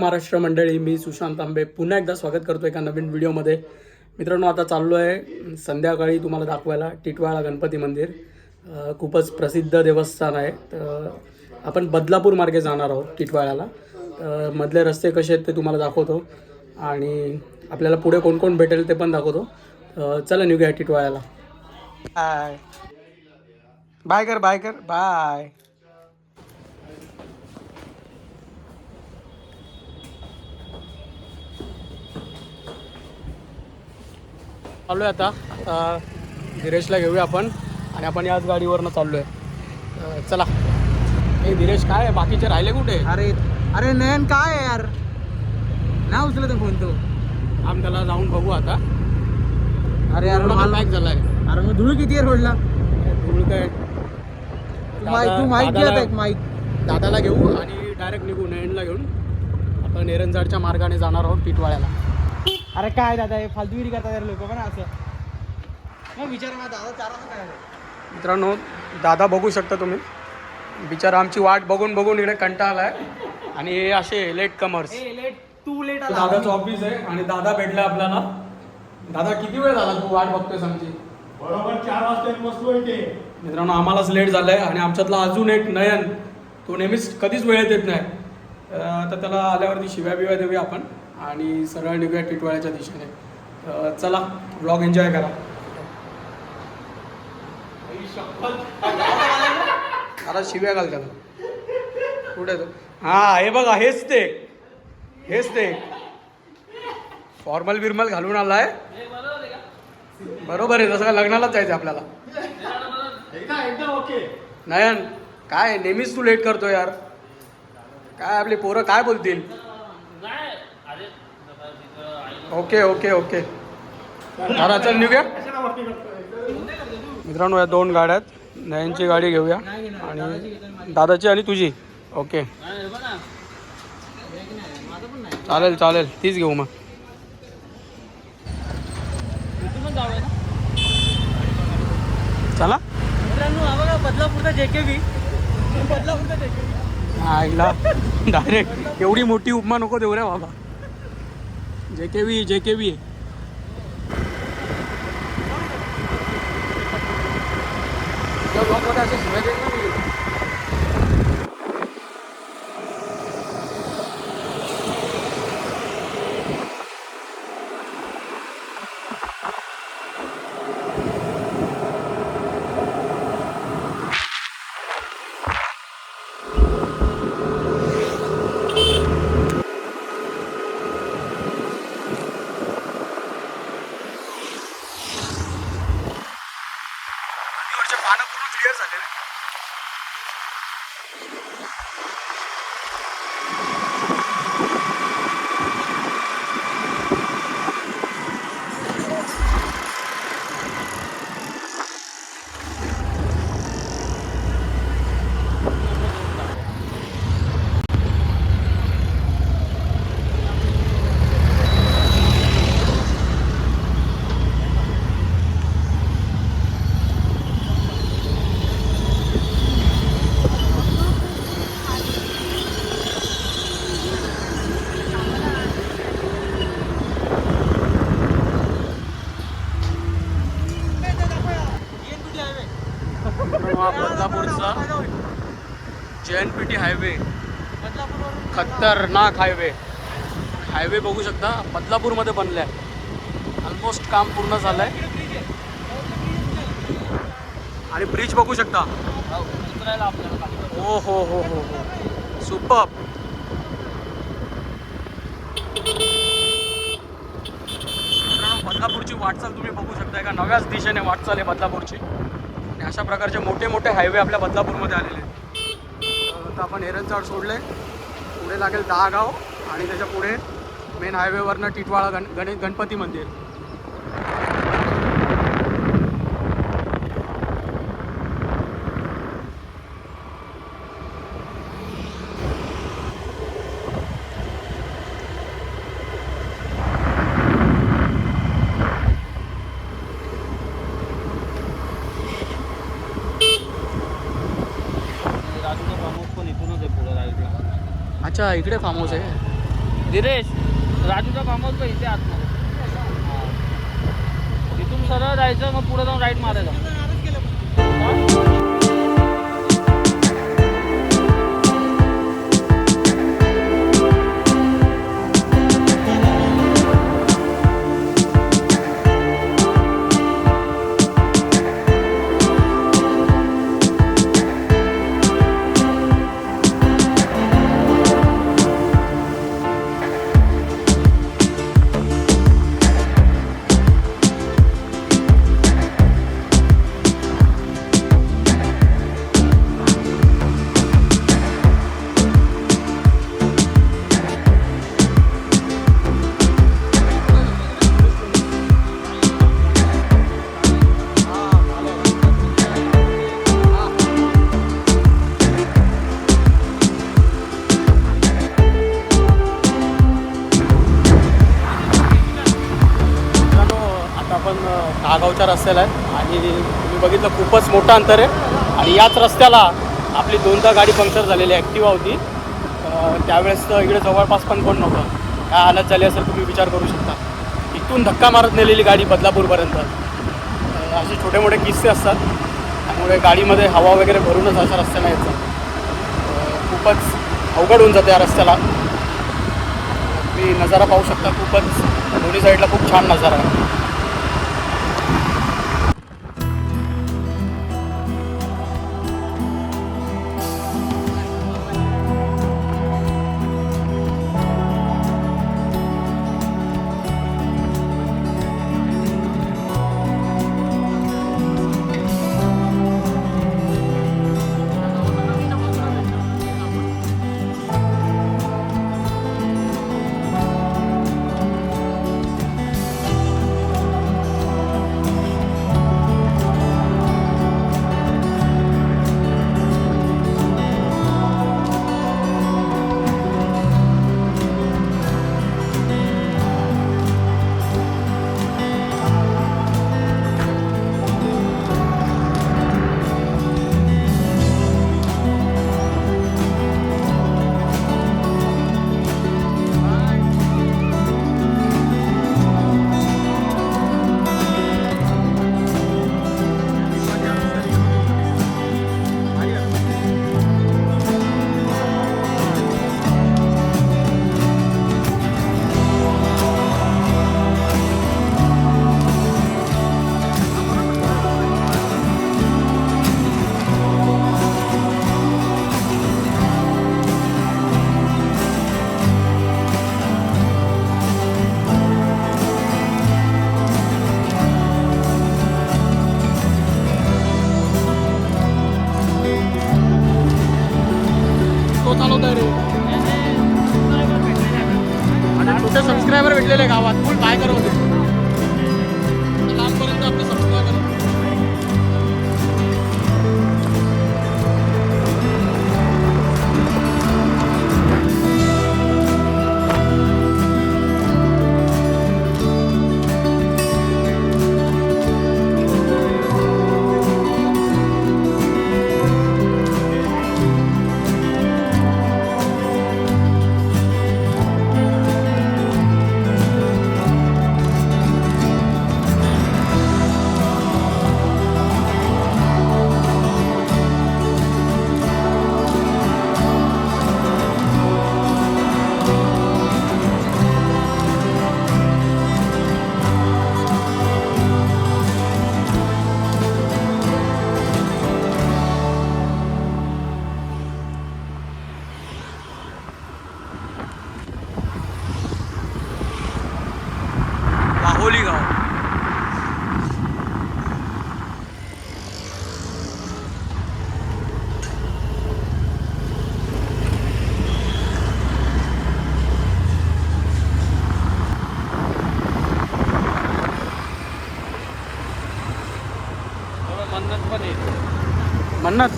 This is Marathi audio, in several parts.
महाराष्ट्र मंडळी मी सुशांत आंबे पुन्हा एकदा स्वागत करतो एका नवीन व्हिडिओमध्ये. मित्रांनो आता चाललो आहे संध्याकाळी तुम्हाला दाखवायला टिटवाळा गणपती मंदिर. खूपच प्रसिद्ध देवस्थान आहे. तर आपण बदलापूर मार्गे जाणार आहोत टिटवाळ्याला. तर मधले रस्ते कसे आहेत ते तुम्हाला दाखवतो. आणि आपल्याला पुढे कोण कोण भेटेल ते पण दाखवतो. चला निघूया टिटवाळ्याला. बाय बाय कर बाय कर बाय चाललो आहे आता धीरेशला घेऊया आपण आणि आपण याच गाडीवरनं चाललो आहे चला. हे धीरेश काय आहे? बाकीचे राहिले कुठे? अरे अरे नयन काय आहे यार? ना उचलत फोन तो. आम्ही त्याला जाऊन बघू आता. अरे यार मला पॅक झालाय. अरे मग धूळ किती आहे रोडला? धूळ काय? तू माईक तू माईक दादाला- घेत आहे माईक दादाला घेऊ आणि डायरेक्ट निघू नयनला घेऊन. आपण एरंजाडच्या मार्गाने जाणार आहोत टिटवाळ्याला अरे काय दादा हे फालतूगिरी करतात यार लोक पण असं. मग विचार माझा दादा चार वाजता काय आलाय? मित्रांनो दादा बघू शकता तुम्ही. बिचारा आमची वाट बघून बघून इकडे कंटाळा आलाय आणि हे असे लेट कमर्स ए लेट तू लेट आला. दादाचं ऑफिस आहे आणि दादा भेटला आपल्याला. दादा किती वेळ झाला तू वाट बघतोयस आमची? बरोबर चार वाजता बसलो इथे. मित्रांनो आम्हालाच लेट झालंय आणि आमच्यातला अजून एक नयन तो नेहमीच कधीच वेळेत येत नाही. तर त्याला आल्यावरती शिव्या बिव्या देऊया आपण. आणि सरळ निघूया टिटवाळ्याच्या दिशेने. चला ब्लॉग एन्जॉय करा. आता शिव्या घाल त्याला. कुठे तो? हा हे बघा हेच ते. हेच ते. फॉर्मल बिर्मल घालून आलाय. बरोबर आहे तसं का लग्नालाच जायचं आपल्याला. ओके नयन काय नेहमीच तू लेट करतो यार. काय आपली पोरं काय बोलतील? Okay okay okay. दादा चल निघूया? मित्रांनो या दोन गाड्या आहेत. नयनची गाडी घेऊया. आणि दादाची आणि तुझी. ओके. चालेल चालेल. तीच घेऊ मग. चला. बदलापूरचा जेके बी बदलापूरचा डायरेक्ट एवढी मोठी उपमा नको देऊ रे बाबा. जे K V J K V पानं पूर्ण क्लिअर झाले हा बदलापूरचा जे एन पी टी हायवे. खतरनाक हायवे. हायवे बघू शकता बदलापूरमध्ये बनलाय. ऑलमोस्ट काम पूर्ण झालंय. आणि ब्रिज बघू शकता. हो हो हो हो हो. सुपर बदलापूरची वाटचाल तुम्ही बघू शकता एका नव्याच दिशेने वाटचाल आहे बदलापूरची. अशा प्रकारचे मोठे मोठे हायवे आपल्या बदलापूरमध्ये आलेले आहेत. आता आपण एरंचाड सोडले पुढे लागेल दहागाव आणि त्याच्या पुढे मेन हायवेवरनं टिटवाळा गण गणेश गणपती मंदिर राजूचा प्रमुख पण इथूनच आहे पुढे राहायचं अच्छा इकडे फार्म हाऊस आहे. धीरेश राजूचा फार्म हाऊस इथे आतमध्ये. हां. तिथून सरळ जायचं मग पुढे जाऊन राईट मारायचा रस्त्याला आहे आणि तुम्ही बघितलं खूपच मोठं अंतर आहे. आणि याच रस्त्याला आपली दोनदा गाडी पंक्चर झालेली ॲक्टिवा होती. त्यावेळेस तर इकडे जवळपास पण कोण नव्हतं. काय हालत झाली असेल तुम्ही विचार करू शकता. इथून धक्का मारत नेलेली गाडी बदलापूरपर्यंत. असे छोटे मोठे किस्से असतात. त्यामुळे गाडीमध्ये हवा वगैरे भरूनच अशा रस्त्याला यायचं. खूपच अवघड होऊन जाते या रस्त्याला. तुम्ही नजारा पाहू शकता. खूपच दोन्ही साईडला खूप छान नजारा आहे. मन्नत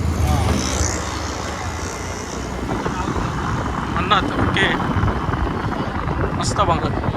मन्नत ओके। मस्त बघत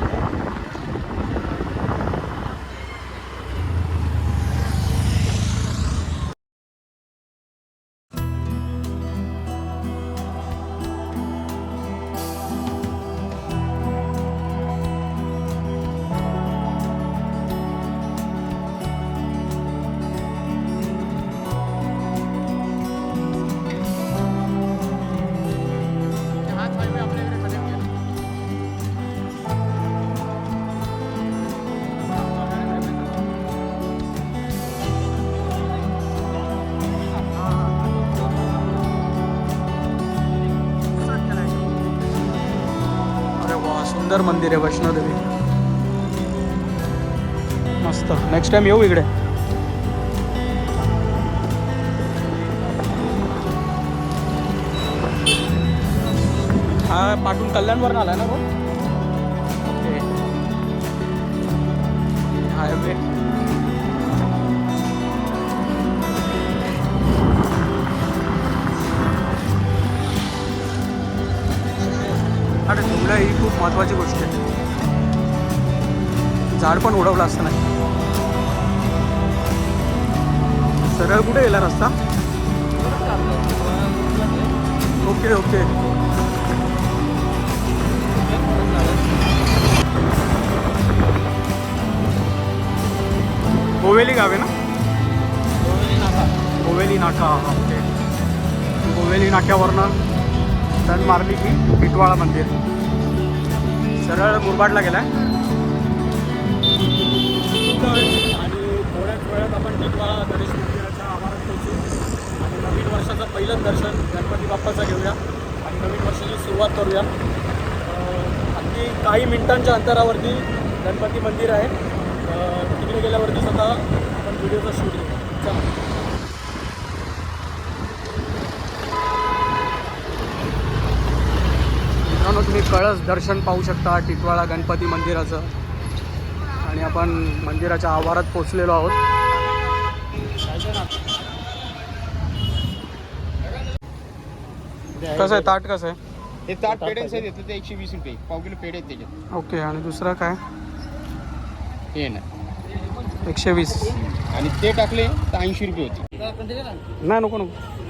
सुंदर मंदिर आहे वैष्णोदेवी. मस्त. नेक्स्ट टाइम येऊ इकडे. हा पाठून कल्याणवरून आलाय ना ओके हायवे. महत्त्वाची गोष्ट आहे. झाड पण उडवलं असतं नाही सरळ कुठे गेला रस्ता? Okay okay. गोवेली गाव आहे ना? गोवेली नाका. ओके. गोवेली नाक्यावरनं टन मारली की टिटवाळा मंदिर. सरळ मुरबाडला गेला. आणि थोड्याच वेळात आपण टिटवाळा गणेश मंदिराच्या आवारात पोहोचू आणि नवीन वर्षाचं पहिलं दर्शन गणपती बाप्पाचं घेऊया आणि नवीन वर्षाची सुरुवात करूया अगदी काही मिनिटांच्या अंतरावरती गणपती मंदिर आहे तिकडे गेल्यावरती स्वतः आपण व्हिडिओचा शूट घेऊ चला मित्रांनो तुम्ही कळस दर्शन पाहू शकता टिटवाळा गणपती मंदिराचं. आणि आपण मंदिराच्या आवारात पोचलेलो आहोत. कसं आहे? ताट कसं आहे? हे ताट पेड्यांचं घेतलं ते एकशे वीस रुपये. पाव किलो पेढे आहेत त्याच्यात. ओके आणि दुसरं काय? हे ना. एकशे वीस. आणि ते टाकले तर ऐंशी रुपये होते नाही नको नको.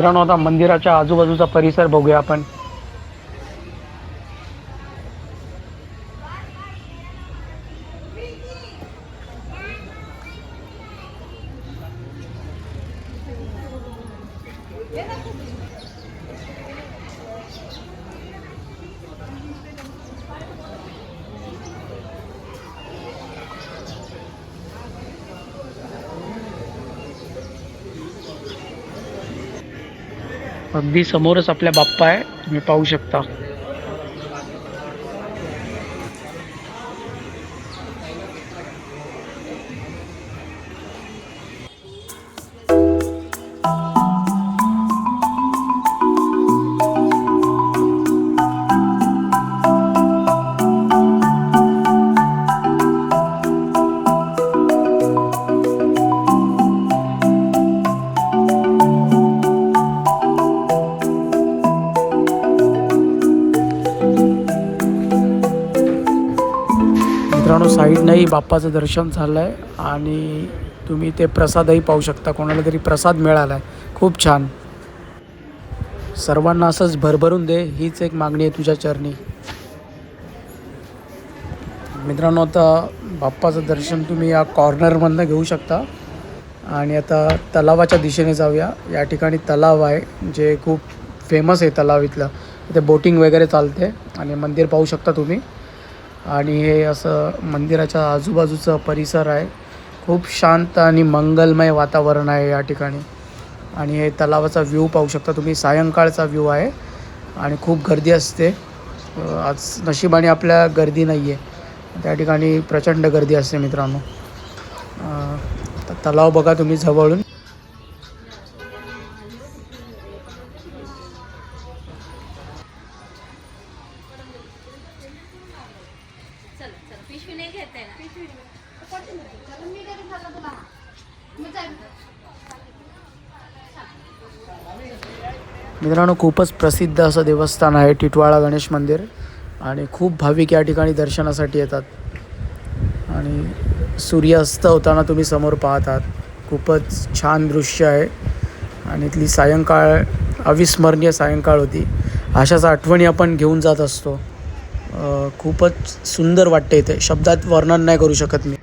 मित्रांनो आता मंदिराच्या आजूबाजूचा परिसर बघूया आपण. अगदी समोरच आपल्या बाप्पा आहे तुम्ही पाहू शकता. बाप्पाचं दर्शन झालं आहे आणि तुम्ही ते प्रसादही पाहू शकता. कोणाला तरी प्रसाद मिळाला आहे खूप छान. सर्वांना असंच भरभरून दे. हीच एक मागणी आहे तुझ्या चरणी. मित्रांनो आता बाप्पाचं दर्शन तुम्ही या कॉर्नरमधनं घेऊ शकता. आणि आता तलावाच्या दिशेने जाऊया. या ठिकाणी तलाव आहे जे खूप फेमस आहे तलाव इथलं. इथे बोटिंग वगैरे चालते. आणि मंदिर पाहू शकता तुम्ही. आणि हे असं मंदिराच्या आजूबाजूचा परिसर आहे. खूप शांत आणि मंगलमय वातावरण आहे या ठिकाणी. आणि हे तलावाचा व्ह्यू पाहू शकता तुम्ही. सायंकाळचा व्ह्यू आहे आणि खूप गर्दी असते. आज नशिबाने आपल्या गर्दी नाही आहे त्या ठिकाणी प्रचंड गर्दी असते मित्रांनो. तलाव बघा तुम्ही जवळून. मित्रांनो खूपच प्रसिद्ध असं देवस्थान आहे टिटवाळा गणेश मंदिर. आणि खूप भाविक या ठिकाणी दर्शनासाठी येतात. आणि सूर्यास्त होताना तुम्ही समोर पाहत आहात खूपच छान दृश्य आहे. आणि इथली सायंकाळ अविस्मरणीय सायंकाळ होती. अशाच आठवणी आपण घेऊन जात असतो. खूपच सुंदर वाटते इथे. शब्दात वर्णन नाही करू शकत मी.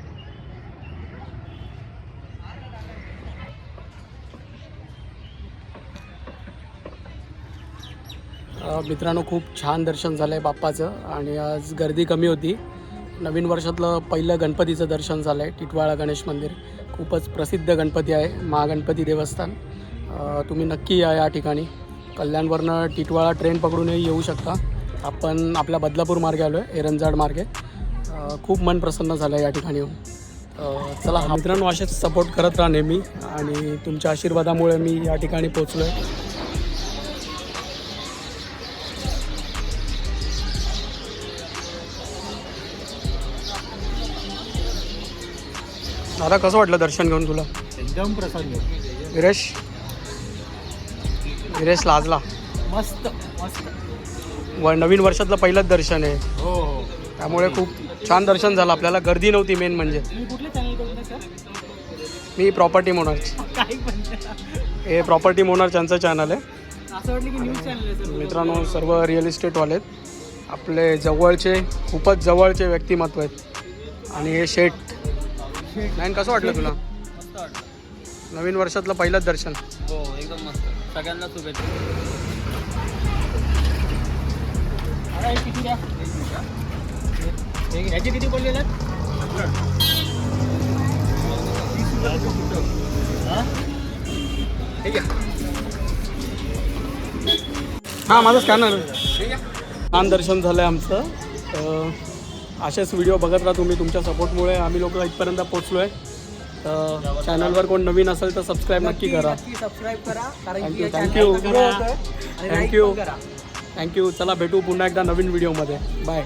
मित्रांनो खूप छान दर्शन झालं आहे बाप्पाचं आणि आज गर्दी कमी होती. नवीन वर्षातलं पहिलं गणपतीचं दर्शन झालं आहे टिटवाळा गणेश मंदिर. खूपच प्रसिद्ध गणपती आहे महागणपती देवस्थान. तुम्ही नक्की या या ठिकाणी. कल्याणवरनं टिटवाळा ट्रेन पकडूनही येऊ शकता. आपण आपल्या बदलापूर मार्गे आलो आहे एरंजाड मार्गे खूप मन प्रसन्न झालं आहे या ठिकाणी येऊन. चला मित्रांनो असेच सपोर्ट करत राहा नेहमी. आणि तुमच्या आशीर्वादामुळे मी या ठिकाणी पोचलो आहे दादा कसं वाटलं दर्शन घेऊन तुला? एकदम प्रसन्न. विरेश? विरेश लाजला. मस्त मस्त. व नवीन वर्षातलं पहिलंच दर्शन आहे. हो हो. त्यामुळे खूप छान दर्शन झालं. आपल्याला गर्दी नव्हती मेन म्हणजे. मी प्रॉपर्टी मोनर हे प्रॉपर्टी मोनर त्यांचं चॅनल आहे. असं वाटलं की न्यूज चॅनल आहे सर मित्रांनो सर्व रिअल इस्टेटवाले आहेत. आपले जवळचे खूपच जवळचे व्यक्तिमत्व आहेत. आणि हे शेठ नाही कसं वाटलं तुला? मस्त नवीन वर्षातलं पहिलंच दर्शन. हो एकदम मस्त. सगळ्यांना शुभेच्छा. हे किती द्या? हे- ह्याचे किती बोललेले हां माझं स्कॅनर छान दर्शन झालं आहे आमचं असेच व्हिडिओ बघत राहा तुम्ही तुमच्या सपोर्टमुळे आम्ही लोक इथपर्यंत पोचलो आहे तर चॅनलवर कोण नवीन असेल तर सबस्क्राईब नक्की करा. सबस्क्राईब करा कारण Thank की you, या thank channel you. grow होतोय. आणि like Thank you. पण करा. थँक्यू चला भेटू पुन्हा एकदा नवीन व्हिडिओमध्ये बाय